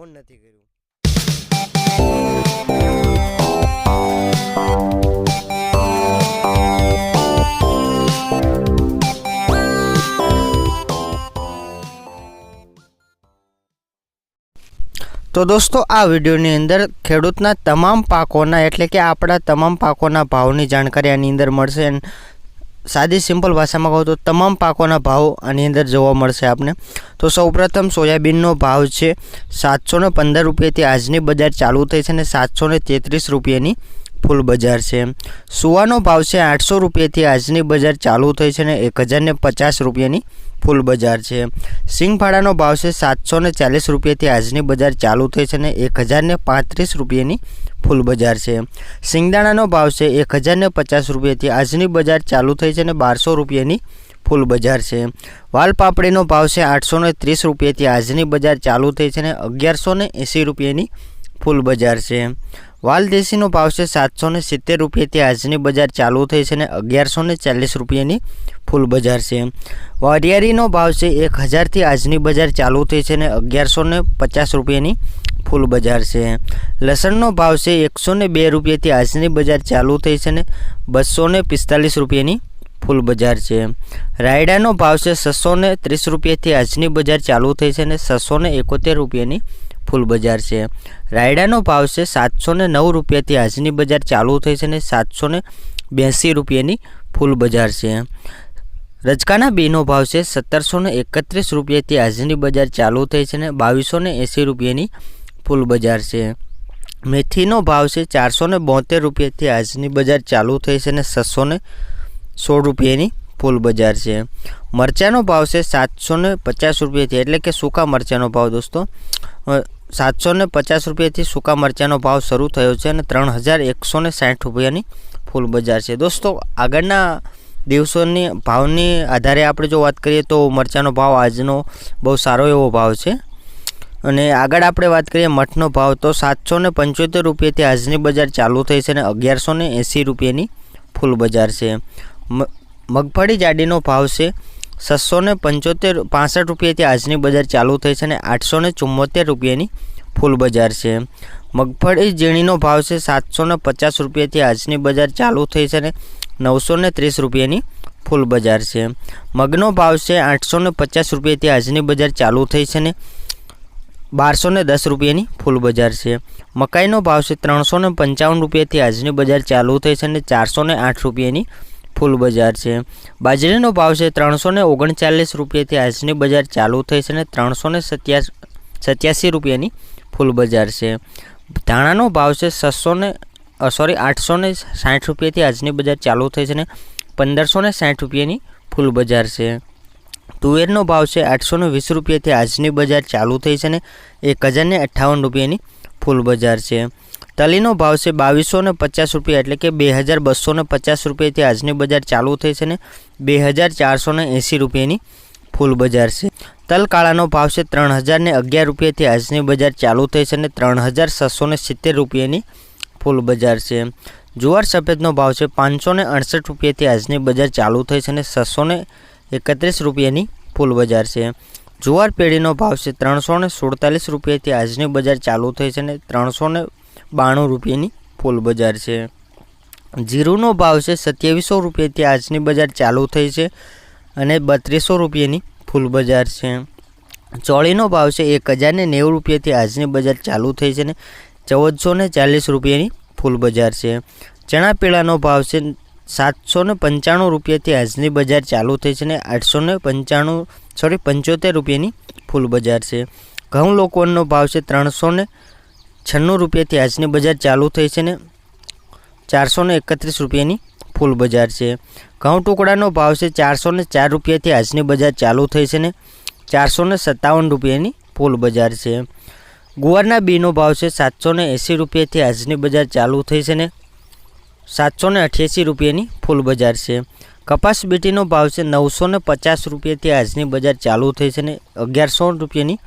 On નથી કર્યું. તો દોસ્તો, આ વિડીયોની અંદર ખેડૂતના તમામ પાકોના એટલે કે આપણા તમામ પાકોના ભાવની જાણકારી આની અંદર મળશે. સાદી, સિમ્પલ ભાષામાં કહું તો તમામ પાકોના ભાવ આની અંદર જોવા મળશે આપને. તો સૌપ્રથમ સોયાબીનનો ભાવ છે સાતસો ને પંદર રૂપિયાથી આજની બજાર ચાલુ થઈ છે અને સાતસો ને તેત્રીસ રૂપિયાની ફૂલ બજાર છે સુવાનો ભાવ છે આઠસો રૂપિયાથી આજની બજાર ચાલુ થઈ છે અને એક હજારને પચાસ રૂપિયાની ફૂલ બજાર છે. સિંગફાળાનો ભાવ છે સાતસો ને ચાલીસ રૂપિયાથી આજની બજાર ચાલુ થઈ છે અને એક હજારને પાંત્રીસ રૂપિયાની ફૂલ બજાર છે. સિંગદાણાનો ભાવ છે એક હજારને પચાસ રૂપિયાથી આજની બજાર ચાલુ થઈ છે અને બારસો રૂપિયાની ફૂલ બજાર છે. વાલ પાપડીનો ભાવ છે આઠસો ત્રીસ રૂપિયાથી આજની બજાર ચાલુ થઈ છે અને અગિયારસો ને એંસી રૂપિયાની ફૂલ બજાર છે. વાલદેશીનો ભાવ છે સાતસો ને સિત્તેર રૂપિયાથી આજની બજાર ચાલુ થઈ છે અને અગિયારસો ને ચાલીસ રૂપિયાની ફૂલ બજાર છે. વરિયાળીનો ભાવ છે એક હજારથી આજની બજાર ચાલુ થઈ છે અને અગિયારસો ને પચાસ રૂપિયાની ફૂલ બજાર છે. લસણનો ભાવ છે એકસો ને બે રૂપિયાથી આજની બજાર ચાલુ થઈ છે અને બસો ને પિસ્તાલીસ રૂપિયાની ફૂલ બજાર છે. રાયડાનો ભાવ છે છસો ને ત્રીસ રૂપિયાથી આજની બજાર ચાલુ થઈ છે અને છસો ને એકોતેર રૂપિયાની ફૂલ બજાર છે. રાયડાનો ભાવ છે સાતસો ને નવ રૂપિયાથી આજની બજાર ચાલુ થઈ છે અને સાતસો ને બ્યાસી રૂપિયાની ફૂલ બજાર છે. રજકાના બેનો ભાવ છે સત્તરસો ને એકત્રીસ રૂપિયાથી આજની બજાર ચાલુ થઈ છે અને બાવીસો ને એંસી રૂપિયાની ફૂલ બજાર છે. મેથીનો ભાવ છે ચારસો ને બોતેર રૂપિયાથી આજની બજાર ચાલુ થઈ છે અને છસો ને સોળ રૂપિયાની ફૂલ બજાર છે. મરચાંનો ભાવ છે સાતસો ને પચાસ રૂપિયાથી, એટલે કે સૂકા મરચાંનો ભાવ દોસ્તો. સાતસો ને પચાસ રૂપિયાથી સૂકા મરચાંનો ભાવ શરૂ થયો છે અને ત્રણ હજાર એકસો ને સાઠ રૂપિયાની ફૂલ બજાર છે. દોસ્તો, આગળના દિવસોની ભાવની આધારે આપણે જો વાત કરીએ તો મરચાંનો ભાવ આજનો બહુ સારો એવો ભાવ છે. અને આગળ આપણે વાત કરીએ મઠનો ભાવ, તો સાતસો ને પંચોતેર રૂપિયાથી આજની બજાર ચાલુ થઈ છે અને અગિયારસો ને એંસી રૂપિયાની ફૂલ બજાર છે. મગફળી જાડીનો ભાવ છે છસો ને પંચોતેર, પાસઠ રૂપિયાથી આજની બજાર ચાલુ થઈ છે અને આઠસો ને ચુમ્મોતેર રૂપિયાની ફૂલ બજાર છે. મગફળી ઝીણીનો ભાવ છે સાતસો ને પચાસ રૂપિયાથી આજની બજાર ચાલુ થઈ છે અને નવસો ને ત્રીસ રૂપિયાની ફૂલ બજાર છે. મગનો ભાવ છે આઠસો ને પચાસ રૂપિયાથી આજની બજાર ચાલુ થઈ છે ને બારસો ને દસ રૂપિયાની ફૂલ બજાર છે. મકાઈનો ભાવ છે ત્રણસો ને પંચાવન રૂપિયાથી આજની બજાર ચાલુ થઈ છે અને ચારસો ને આઠ રૂપિયાની ફૂલ બજાર છે. બાજરીનો ભાવ છે ત્રણસો ને ઓગણચાલીસ રૂપિયાથી આજની બજાર ચાલુ થઈ છે અને ત્રણસો ને સત્યાસી રૂપિયાની ફૂલ બજાર છે. ધાણાનો ભાવ છે છસો ને સોરી આઠસો ને સાઠ રૂપિયાથી આજની બજાર ચાલુ થઈ છે અને પંદરસો ને સાઠ રૂપિયાની ફૂલ બજાર છે. તુવેરનો ભાવ છે આઠસો ને વીસ રૂપિયાથી આજની બજાર ચાલુ થઈ છે ને એક હજારને અઠ્ઠાવન રૂપિયાની ફૂલ બજાર છે. તલીનો ભાવ છે બાવીસો ને પચાસ રૂપિયા એટલે કે બે હજાર બસો ને પચાસ રૂપિયાથી આજની બજાર ચાલુ થઈ છે ને બે હજાર ચારસો ને એંસી રૂપિયાની ફૂલ બજાર છે. તલ કાળાનો ભાવ છે ત્રણ હજાર ને અગિયાર રૂપિયાથી આજની બજાર ચાલુ થઈ છે ને ત્રણ હજાર છસો ને સિત્તેર રૂપિયાની ફૂલ બજાર છે. જુવાર સફેદનો ભાવ છે પાંચસો ને અડસઠ રૂપિયાથી આજની બજાર ચાલુ થઈ છે અને છસો ને એકત્રીસ રૂપિયાની ફૂલ બજાર છે. જુવાર પેઢીનો ભાવ છે ત્રણસો ને સુડતાલીસ રૂપિયાથી આજની બજાર ચાલુ થઈ છે ને ત્રણસો ને બાણું રૂપિયાની ફૂલ બજાર છે. જીરુનો ભાવ છે સત્યાવીસો રૂપિયાથી આજની બજાર ચાલુ થઈ છે અને બત્રીસો રૂપિયાની ફૂલ બજાર છે. ચોળીનો ભાવ છે એક હજારને નેવું રૂપિયાથી આજની બજાર ચાલુ થઈ છે ને ચૌદસો ને ચાલીસ રૂપિયાની ફૂલ બજાર છે. ચણા પીળાનો ભાવ છે સાતસો ને પંચાણું રૂપિયાથી આજની બજાર ચાલુ થઈ છે ને આઠસો ને પંચાણું સોરી પંચોતેર રૂપિયાની ફૂલ બજાર છે. ઘઉં લોકોનો ભાવ છે ત્રણસો ને છન્નું રૂપિયાથી આજની બજાર ચાલુ થઈ છે ને ચારસો એકત્રીસ રૂપિયાની ફૂલ બજાર છે. ઘઉં ટુકડાનો ભાવ છે ચારસો ચાર રૂપિયાથી આજની બજાર ચાલુ થઈ છે ને ચારસો સત્તાવન રૂપિયાની ફૂલ બજાર છે. ગુવારના બીનો ભાવ છે સાતસો એંસી રૂપિયાથી આજની બજાર ચાલુ થઈ છે ને સાતસો અઠ્યાસી રૂપિયાની ફૂલ બજાર છે. કપાસ બીટીનો ભાવ છે નવસો પચાસ રૂપિયાથી આજની બજાર ચાલુ થઈ છે ને અગિયારસો રૂપિયાની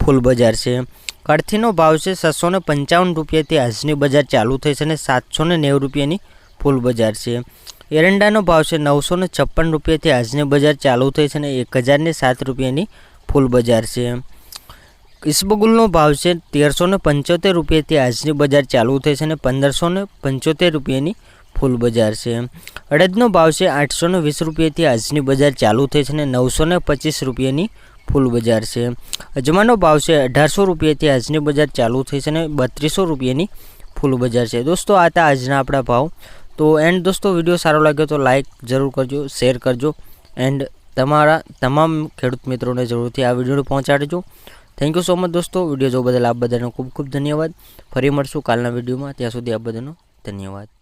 ફૂલ બજાર છે. કડથીનો ભાવ છે છસો ને પંચાવન રૂપિયાથી આજની બજાર ચાલુ થઈ છે અને સાતસો ને નેવું રૂપિયાની ફૂલ બજાર છે. એરંડાનો ભાવ છે નવસો ને છપ્પન રૂપિયાથી આજની બજાર ચાલુ થઈ છે ને એક હજારને સાત રૂપિયાની ફૂલ બજાર છે. ઈસબગુલનો ભાવ છે તેરસો ને પંચોતેર રૂપિયાથી આજની બજાર ચાલુ થઈ છે ને પંદરસો ને પંચોતેર રૂપિયાની ફૂલ બજાર છે. અડદનો ભાવ છે આઠસો ને વીસ રૂપિયાથી આજની બજાર ચાલુ થઈ છે ને નવસો ને પચીસ રૂપિયાની ફૂલ બજાર છે. અજમાનો ભાવ છે અઢારસો રૂપિયાથી આજની બજાર ચાલુ થઈ છે ને બત્રીસો રૂપિયાની ફૂલ બજાર છે. દોસ્તો, આ હતા આજના આપણા ભાવ. તો એન્ડ દોસ્તો, વીડિયો સારો લાગ્યો તો લાઇક જરૂર કરજો, શેર કરજો. એન્ડ તમારા તમામ ખેડૂત મિત્રોને જરૂરથી આ વીડિયો પહોંચાડજો. થેન્ક યુ સો મચ દોસ્તો. વીડિયો જોવા બદલ આપ બધાનો ખૂબ ખૂબ ધન્યવાદ. ફરી મળશું કાલના વિડીયોમાં. ત્યાં સુધી આપ બધાનો ધન્યવાદ.